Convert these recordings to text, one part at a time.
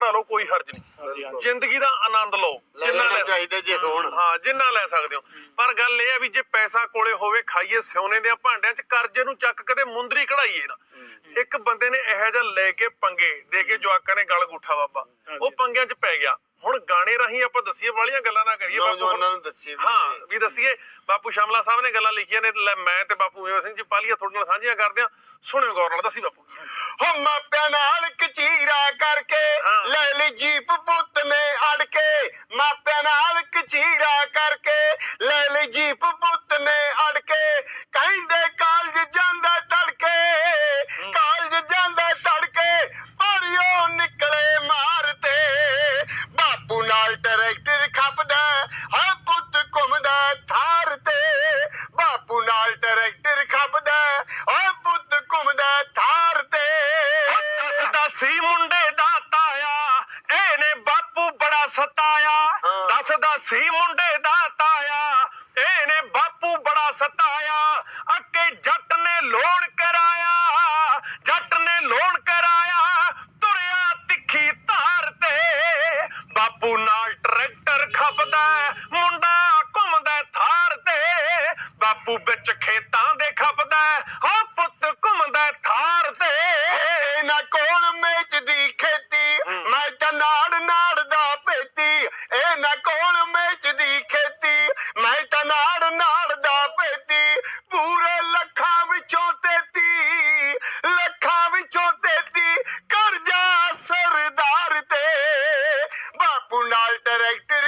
ਬਣਾ ਲਓ ਕੋਈ ਹਰਜ ਨਹੀਂ। ਜ਼ਿੰਦਗੀ ਦਾ ਆਨੰਦ ਲਓ ਜਿੰਨਾ ਲੈ ਚਾਹੀਦਾ ਜੇ ਹੋਣ। ਹਾਂ ਜਿੰਨਾ ਲੈ ਸਕਦੇ ਹੋ। ਪਰ ਗੱਲ ਇਹ ਆ ਵੀ ਜੇ ਪੈਸਾ ਕੋਲੇ ਹੋਵੇ ਖਾਈਏ ਸਿਉਨੇ ਦੇ ਭਾਂਡਿਆਂ 'ਚ ਕਰਜ਼ੇ ਨੂੰ ਚੱਕ ਕਦੇ ਮੁੰਦਰੀ ਕਢਾਈਏ ਨਾ। ਇੱਕ ਬੰਦੇ ਨੇ ਇਹੋ ਜਿਹਾ ਲੈ ਕੇ ਪੰਗੇ ਦੇ ਕੇ ਜਵਾਕਾਂ ਨੇ ਗਲ ਗੁੱਠਾ ਬਾਬਾ। ਉਹ ਪੰਗਿਆਂ 'ਚ ਪੈ ਗਿਆ। ਹੁਣ ਗਾਣੇ ਰਾਹੀਂ ਆਪਾਂ ਦਸੀਏ ਵਾਲੀਆਂ ਗੱਲਾਂ ਨਾ ਕਰੀਏ ਬਾਪੂ ਨੌਜਵਾਨਾਂ ਨੂੰ ਦੱਸੀਏ ਵੀ ਹਾਂ ਵੀ ਦਸੀਏ ਬਾਪੂ ਸ਼ਮਲਾ ਸਾਹਿਬ ਨੇ ਗੱਲਾਂ ਲਿਖੀਆਂ ਨੇ ਲੈ ਮੈਂ ਤੇ ਬਾਪੂ ਮੇਵਾ ਸਿੰਘ ਜੀ ਪਾਲੀਆਂ ਤੁਹਾਡੇ ਨਾਲ ਸਾਂਝੀਆਂ ਕਰਦੇ ਆ ਸੁਣਿਓ ਗੌਰ ਨਾਲ ਦੱਸੀ ਬਾਪੂ। ਹੋ ਮਾਪਿਆਂ ਨਾਲ ਕਚੀਰਾ ਕਰਕੇ। ਲੈ ਲਈ ਜੀਪ ਪੁੱਤ ਨੇ ਅੜ ਕੇ ਮਾਪਿਆਂ ਨਾਲ ਕਚੀਰਾ ਕਰਕੇ ਲੈ ਲਈ ਜੀਪ ਬਾਪੂ ਨਾਲ ਟਰੈਕਟਰ ਖੱਪਦਾ ਹਾਂ ਪੁੱਤ ਘੁੰਮਦਾ ਥਾਰ ਤੇ। ਬਾਪੂ ਨਾਲ ਟਰੈਕਟਰ ਖੱਪਦਾ ਹਾਂ ਪੁੱਤ ਘੁੰਮਦਾ ਥਾਰ ਤੇ। ਦੱਸਦਾ ਸੀ ਮੁੰਡੇ ਦਾ ਤਾਇਆ ਇਹਨੇ ਬਾਪੂ ਬੜਾ ਸਤਾਇਆ। ਦੱਸਦਾ ਸੀ ਮੁੰਡੇ ਦਾ ਤਾਇਆ ਇਹਨੇ ਬਾਪੂ ਬੜਾ ਸਤਾਇਆ ਅੱਕੇ ਜੱਟ ਨੇ ਲੋਨ ਕਰਾਇਆ ਜੱਟ ਨੇ ਲੋਨ ਕਰਾਇਆ ਤੁਰਿਆ ਤਿੱਖੀ ਧਾਰ ਤੇ ਬਾਪੂ ਨਾਲ ਖਪਦਾ ਮੁੰਡਾ ਘੁੰਮਦਾ ਥਾਰ ਤੇ। ਬਾਪੂ ਵਿੱਚ ਖੇਤਾਂ ਦੇ ਖਪਦਾ ਹਾਂ ਪੁੱਤ ਘੁੰਮਦਾ ਥਾਰ ਤੇ। ਇਹਨਾਂ ਕੋਲ ਮੇਚ ਦੀ ਖੇਤੀ ਮੈਂ ਤਾਂ ਨਾੜ ਨਾੜ ਦਾ ਪੇਤੀ। ਇਹਨਾਂ ਕੋਲ ਮੇਚ ਦੀ ਖੇਤੀ ਮੈਂ ਤਾਂ ਨਾੜ ਨਾੜ ਦਾ ਪੇਤੀ। ਪੂਰੇ ਲੱਖਾਂ ਵਿੱਚੋਂ ਤੇਤੀ ਲੱਖਾਂ ਵਿੱਚੋਂ ਤੇਤੀ ਕਰਜ਼ਾ ਸਰਦਾਰ ਤੇ। ਬਾਪੂ ਨਾਲ ਟਰੈਕਟਰ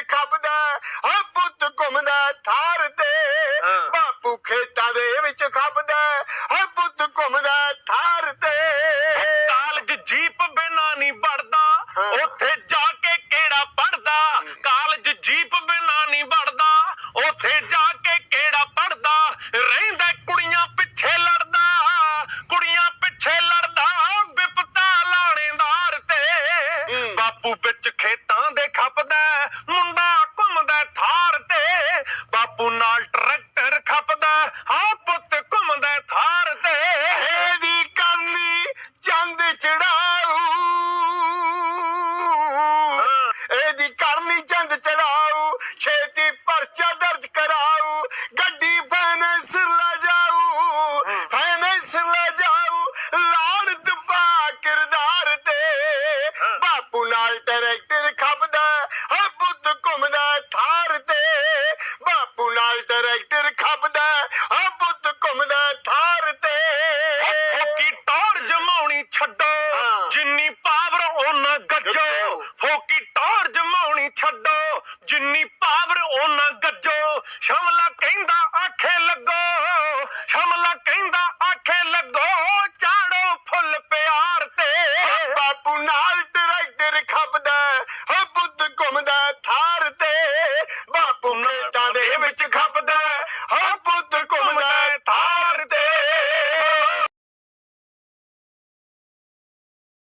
ਬਿਨਾ ਨਹੀਂ ਵੜਦਾ ਹਾਂ। ਉੱਥੇ ਜਾ ਕੇ ਕਿਹੜਾ ਪੜਦਾ? ਕਾਲਜ ਜੀਪ ਬਿਨਾ ਨਹੀਂ ਵੜਦਾ। ਉੱਥੇ ਜਾ ਟਰੈਕਟਰ ਖੱਪਦਾ ਹਾਂ ਪੁੱਤ ਘੁੰਮਦਾ ਥਾਰ ਤੇ ਫੋਕੀ ਟੌਰ ਜਮਾਉਣੀ ਛੱਡੋ। ਜਿੰਨੀ ਪਾਵਰ ਉਹਨਾਂ ਗੱਜੋ। ਫੋਕੀ ਟੌਰ ਜਮਾਉਣੀ ਛੱਡੋ ਜਿੰਨੀ ਪਾਵਰ ਉਹਨਾਂ ਗੱਜੋ ਸ਼ਮਲਾ ਕਹਿੰਦਾ ਆਖੇ ਲੱਗੋ